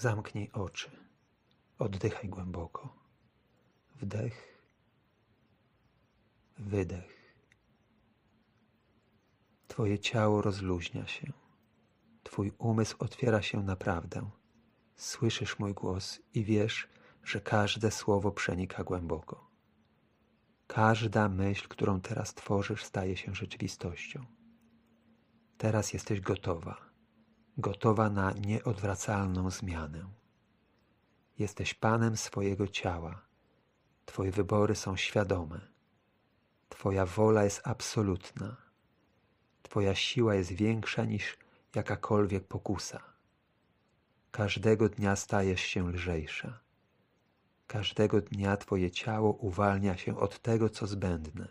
Zamknij oczy. Oddychaj głęboko. Wdech, wydech. Twoje ciało rozluźnia się. Twój umysł otwiera się na prawdę. Słyszysz mój głos i wiesz, że każde słowo przenika głęboko. Każda myśl, którą teraz tworzysz, staje się rzeczywistością. Teraz jesteś gotowa, gotowa na nieodwracalną zmianę. Jesteś panem swojego ciała. Twoje wybory są świadome. Twoja wola jest absolutna. Twoja siła jest większa niż jakakolwiek pokusa. Każdego dnia stajesz się lżejsza. Każdego dnia Twoje ciało uwalnia się od tego, co zbędne.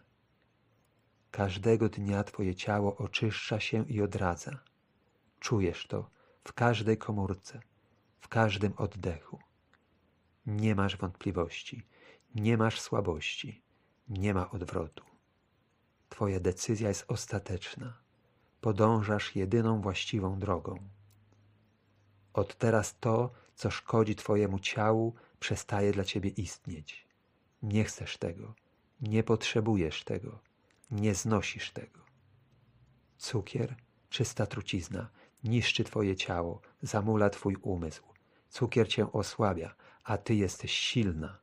Każdego dnia Twoje ciało oczyszcza się i odradza. Czujesz to w każdej komórce, w każdym oddechu. Nie masz wątpliwości, nie masz słabości, nie ma odwrotu. Twoja decyzja jest ostateczna. Podążasz jedyną właściwą drogą. Od teraz to, co szkodzi Twojemu ciału, przestaje dla Ciebie istnieć. Nie chcesz tego, nie potrzebujesz tego, nie znosisz tego. Cukier, czysta trucizna, niszczy Twoje ciało, zamula Twój umysł. Cukier Cię osłabia, a Ty jesteś silna.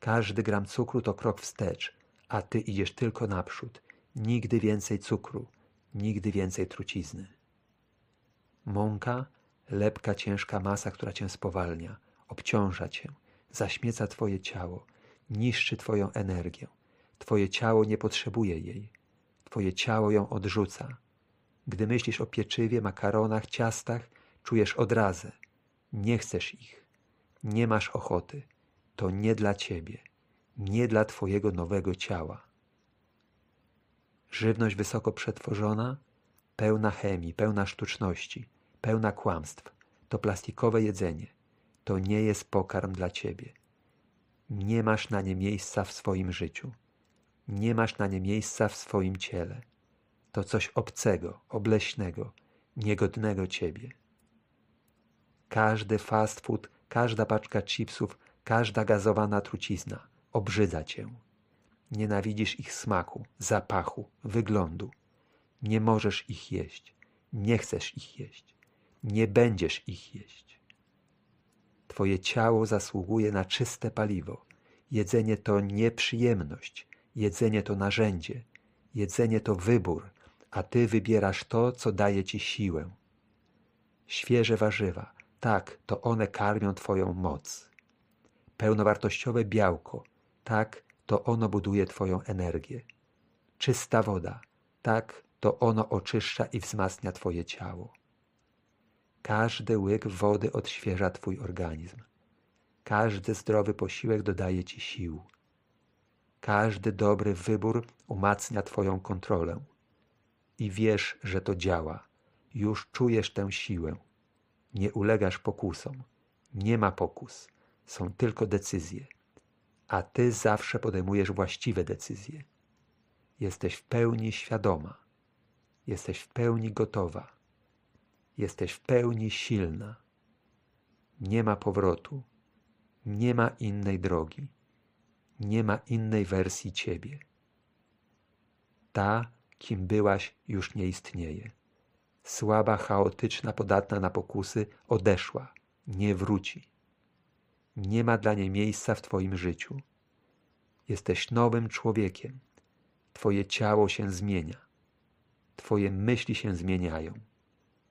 Każdy gram cukru to krok wstecz, a Ty idziesz tylko naprzód. Nigdy więcej cukru, nigdy więcej trucizny. Mąka, lepka, ciężka masa, która Cię spowalnia, obciąża Cię, zaśmieca Twoje ciało, niszczy Twoją energię. Twoje ciało nie potrzebuje jej. Twoje ciało ją odrzuca. Gdy myślisz o pieczywie, makaronach, ciastach, czujesz odrazę. Nie chcesz ich. Nie masz ochoty. To nie dla Ciebie. Nie dla Twojego nowego ciała. Żywność wysoko przetworzona, pełna chemii, pełna sztuczności, pełna kłamstw, to plastikowe jedzenie. To nie jest pokarm dla Ciebie. Nie masz na nie miejsca w swoim życiu. Nie masz na nie miejsca w swoim ciele. To coś obcego, obleśnego, niegodnego Ciebie. Każdy fast food, każda paczka chipsów, każda gazowana trucizna obrzydza Cię. Nienawidzisz ich smaku, zapachu, wyglądu. Nie możesz ich jeść. Nie chcesz ich jeść. Nie będziesz ich jeść. Twoje ciało zasługuje na czyste paliwo. Jedzenie to nie przyjemność. Jedzenie to narzędzie. Jedzenie to wybór, a Ty wybierasz to, co daje Ci siłę. Świeże warzywa, tak, to one karmią Twoją moc. Pełnowartościowe białko, tak, to ono buduje Twoją energię. Czysta woda, tak, to ono oczyszcza i wzmacnia Twoje ciało. Każdy łyk wody odświeża Twój organizm. Każdy zdrowy posiłek dodaje Ci sił. Każdy dobry wybór umacnia Twoją kontrolę. I wiesz, że to działa. Już czujesz tę siłę. Nie ulegasz pokusom. Nie ma pokus. Są tylko decyzje. A Ty zawsze podejmujesz właściwe decyzje. Jesteś w pełni świadoma. Jesteś w pełni gotowa. Jesteś w pełni silna. Nie ma powrotu. Nie ma innej drogi. Nie ma innej wersji Ciebie. Ta, kim byłaś, już nie istnieje. Słaba, chaotyczna, podatna na pokusy odeszła, nie wróci. Nie ma dla niej miejsca w Twoim życiu. Jesteś nowym człowiekiem. Twoje ciało się zmienia. Twoje myśli się zmieniają.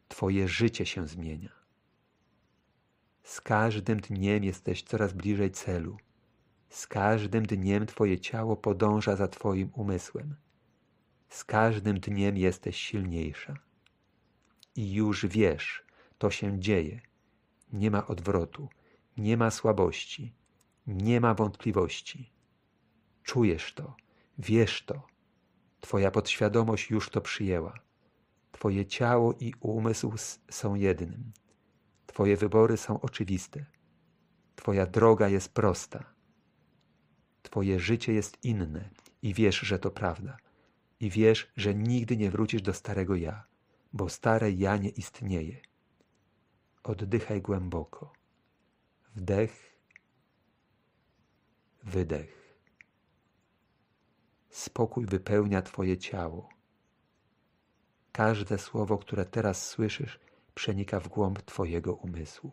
Twoje życie się zmienia. Z każdym dniem jesteś coraz bliżej celu. Z każdym dniem Twoje ciało podąża za Twoim umysłem. Z każdym dniem jesteś silniejsza. I już wiesz, to się dzieje. Nie ma odwrotu, nie ma słabości, nie ma wątpliwości. Czujesz to, wiesz to. Twoja podświadomość już to przyjęła. Twoje ciało i umysł są jednym. Twoje wybory są oczywiste. Twoja droga jest prosta. Twoje życie jest inne i wiesz, że to prawda. I wiesz, że nigdy nie wrócisz do starego ja, bo stare ja nie istnieje. Oddychaj głęboko. Wdech, wydech. Spokój wypełnia Twoje ciało. Każde słowo, które teraz słyszysz, przenika w głąb Twojego umysłu.